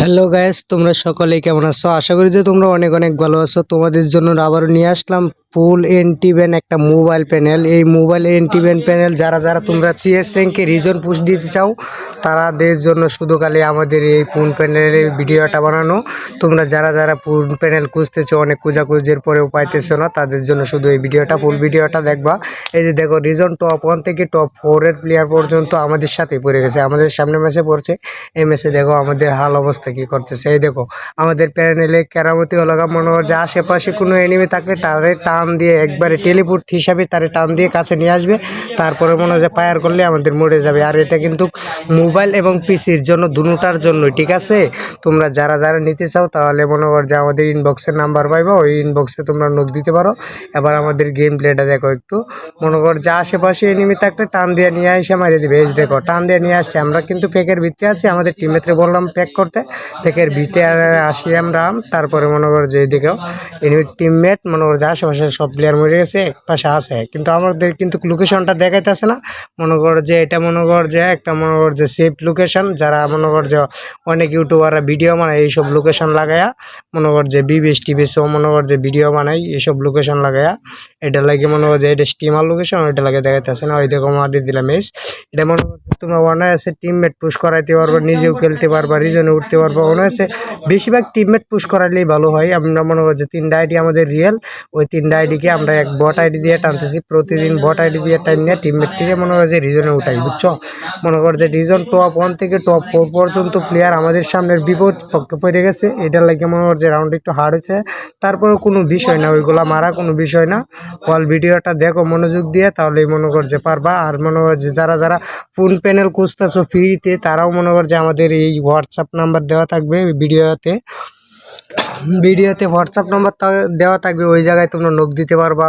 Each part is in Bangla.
হ্যালো গাইস তোমরা সকলেই কেমন আছো? আশা করি যে তোমরা অনেক অনেক ভালো আছো। তোমাদের জন্য আবারও নিয়ে আসলাম ফুল এনটিভেন একটা মোবাইল প্যানেল এই মোবাইল এনটিভেন প্যানেল যারা যারা তোমরা সিএস র্যাঙ্কে রিজন পুশ দিতে চাও, তারাদের জন্য শুধু খালি আমাদের এই ফোন প্যানেলের ভিডিওটা বানানো। তোমরা যারা যারা ফোন প্যানেল খুঁজতেছো, অনেক খোঁজাখুঁজির পরেও পাইতেছো না, তাদের জন্য শুধু এই ভিডিওটা ফুল ভিডিওটা দেখবা। এই যে দেখো রিজন টপ ওয়ান থেকে টপ ফোরের প্লেয়ার পর্যন্ত আমাদের সাথে পড়ে গেছে, আমাদের সামনে ম্যাচে পড়ছে। এই ম্যাচে দেখো আমাদের হাল অবস্থা কি করতেছে? এই দেখো, আমাদের প্যানেলে কেরামতি হলগা মনে হয় যে আশেপাশে কোনো এনিমি থাকলে তাদের টান দিয়ে একবারে টেলিপুট হিসাবে তারে টান দিয়ে কাছে নিয়ে আসবে। তারপরে মনে হয় যে ফায়ার করলে আমাদের মরে যাবে। আর এটা কিন্তু মোবাইল এবং পিসির জন্য, দুটার জন্য, ঠিক আছে? তোমরা যারা যারা নিতে চাও, তাহলে মনে কর যে আমাদের ইনবক্সের নাম্বার পাইবা, ওই ইনবক্সে তোমরা নোট দিতে পারো। এবার আমাদের গেম প্লেটা দেখো একটু। মনে কর যে আশেপাশে এনিমি থাকলে টান দিয়ে নিয়ে এসে মারিয়ে দিবে। এই দেখো, টান দিয়ে নিয়ে আসছে। আমরা কিন্তু প্যাকের ভিতরে আছি, আমাদের টিমেতে বললাম প্যাক করতে। প্যাকের ভিতরে আসি আমরা তারপরে মনে কর যে এদিকেও এনিমি টিমমেট মনে কর যে আশেপাশে সব প্লেয়ার মরে গেছে এক পাশে আছে কিন্তু আমাদের কিন্তু লোকেশনটা দেখাইতেছে না মনে কর যে এটা মনে কর যে একটা মনে কর যে সেফ লোকেশন যারা মনে কর যে অনেক ইউটিউবাররা ভিডিও বানায় এইসব লোকেশন লাগায়া মনে কর যে বিবিএস টিভিসও মনে কর যে ভিডিও বানাই এইসব লোকেশন লাগায়া এটা লাগে মনে কর যে এটা স্টিমার লোকেশন ওইটা লাগে দেখাইতেছে না ওই দেখো মারি দিলাম এস এটা মনে কর তোমরা অনায়াসে টিমমেট পুশ করাইতে পারবা নিজেও খেলতে পারবা রিজনে উঠতে পারবা অনায়াসে বেশিরভাগ টিমমেট পুশ করালেই ভালো হয়। আমরা মনে কর যে তিনটা আইডি আমাদের রিয়েল ওই তিনটা আইডিকে আমরা এক বট আইডি দিয়ে টানতেছি। প্রতিদিন বট আইডি দিয়ে টান নিয়ে টিমমেটটিকে মনে কর যে রিজনে উঠাই বুঝছ? মনে কর যে রিজন টপ ওয়ান থেকে টপ ফোর পর্যন্ত প্লেয়ার আমাদের সামনের বিপদ পক্ষে পড়ে গেছে। এটার লাগে মনে কর যে রাউন্ড একটু হার্ড হয়েছে তারপরে কোনো বিষয় না ওইগুলা মারা কোনো বিষয় না। অল ভিডিওটা দেখো মনোযোগ দিয়ে তাহলেই মনে কর যে পারবা। আর মনে কর যে যারা যারা ফোন প্যানেল খুঁজতেছো ফ্রিতে তারাও মনে কর যে আমাদের এই হোয়াটসঅ্যাপ নাম্বার দেওয়া থাকবে ভিডিওতে। ভিডিওতে হোয়াটসঅ্যাপ নাম্বার দেওয়া থাকবে, ওই জায়গায় তোমরা নোক দিতে পারবা। বা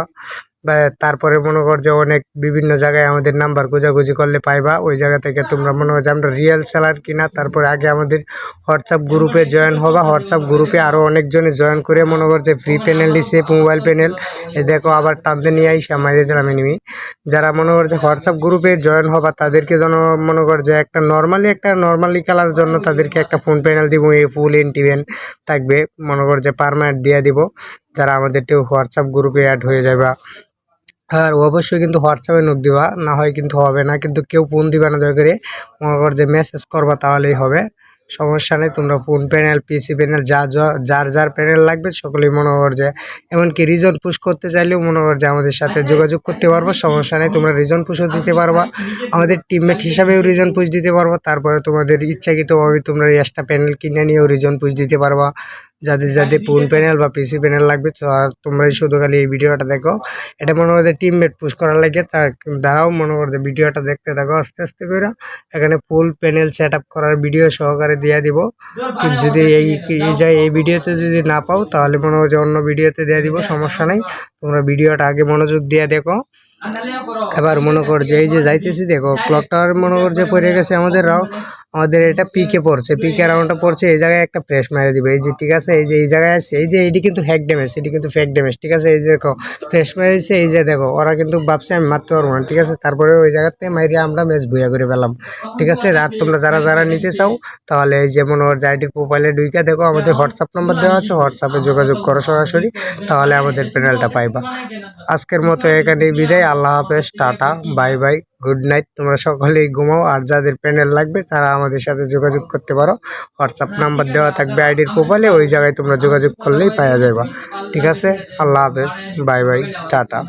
তারপরে মনে কর যে অনেক বিভিন্ন জায়গায় আমাদের নাম্বার খোঁজাখুঁজি করলে পাইবা, ওই জায়গা থেকে তোমরা মনে কর যে আমরা রিয়েল সেলার কিনা, তারপরে আগে আমাদের হোয়াটসঅ্যাপ গ্রুপে জয়েন হবা হোয়াটসঅ্যাপ গ্রুপে আরও অনেকজনে জয়েন করে মনে কর যে ফ্রি প্যানেল দিছে মোবাইল প্যানেল এ দেখো আবার টানতে নিয়ে আইসা মারিয়ে দিলাম এনিমি যারা মনে কর যে হোয়াটসঅ্যাপ গ্রুপে জয়েন হবা, তাদেরকে যেন মনে কর যে একটা নর্মালি একটা নর্মালি খেলার জন্য তাদেরকে একটা ফোন প্যানেল দিব, এই ফুল এনটিভেন থাকবে, মনে কর যে পারমানেন্ট দিয়ে দিব, যারা আমাদের হোয়াটসঅ্যাপ গ্রুপে অ্যাড হয়ে যাবে আর অবশ্যই কিন্তু হোয়াটসঅ্যাপে নোট দিবা, না হয় কিন্তু হবে না, কিন্তু কেউ ফোন দিবা না, দয়া করে মনে কর যে মেসেজ করবা তাহলেই হবে। সমস্যা নেই, তোমরা ফোন প্যানেল পিসি প্যানেল যা- যার যার প্যানেল লাগবে, সকলেই মনে কর যে, এমনকি রিজন পুশ করতে চাইলেও মনে কর যে আমাদের সাথে যোগাযোগ করতে পারব, সমস্যা নেই, তোমরা রিজন পুশও দিতে পারবা। আমাদের টিমমেট হিসাবেও রিজন পুশ দিতে পারব, তারপরে তোমাদের ইচ্ছাকৃতভাবে তোমরা এক্সট্রা প্যানেল কিনে নিয়েও রিজন পুশ দিতে পারবা। যাদের যাদের ফোন প্যানেল বা পিসি প্যানেল লাগবে তো আর তোমরাই শুধু খালি এই ভিডিওটা দেখো। এটা মনে করো যে টিমমেট পুশ করার লাগে তা দ্বারাও মনে করো যে ভিডিওটা দেখতে থাকো আস্তে আস্তে করে। এখানে ফুল প্যানেল সেট আপ করার ভিডিও সহকারে দিয়ে দিব। কিন্তু যদি এই এই যায় এই ভিডিওতে যদি না পাও তাহলে মনে করো যে অন্য ভিডিওতে দিয়ে দিব সমস্যা নেই। তোমরা ভিডিওটা আগে মনোযোগ দিয়ে দেখো। এবার মনে কর যে এই যে যাইতেছি, দেখো ক্লক টাওয়ার মনে কর যে পড়ে গেছে আমাদের রাও আমাদের এটা পিকে পড়ছে পিকে রাউন্ডটা পড়ছে, এই জায়গায় একটা প্রেস মেরে দিবে। এই যে, ঠিক আছে, এই যে, এই জায়গায় আছে, এই যে, এইটি কিন্তু হ্যাক ড্যামেজ এটি কিন্তু ফেক ড্যামেজ ঠিক আছে, এই যে দেখো প্রেস মেরেছে, এই যে দেখো, ওরা কিন্তু ভাবছে আমি মারতে পারব না, ঠিক আছে, তারপরে ওই জায়গাতে মাইরে আমরা ম্যাচ ভুয়া করে পেলাম ঠিক আছে, আর তোমরা যারা যারা নিতে চাও, তাহলে এই যে মনে কর যে আইডির প্রোফাইলে ঢুইকা দেখো, আমাদের হোয়াটসঅ্যাপ নাম্বার দেওয়া আছে হোয়াটসঅ্যাপে যোগাযোগ করো সরাসরি, তাহলে আমাদের প্যানেলটা পাইবা। আজকের মতো এখানে বিদায় আল্লাহ হাফেজ, tata, bye bye, good night. তোমরা সকলেই ঘুমাও, আর যাদের প্যানেল লাগবে তারা আমাদের সাথে যোগাযোগ করতে পারো। হোয়াটসঅ্যাপ নাম্বার দেওয়া থাকবে আইডির প্রোফাইলে, ওই জায়গায় তোমরা যোগাযোগ করলেই পাওয়া যাবে ঠিক আছে? আল্লাহ হাফেজ, বাই বাই, টাটা।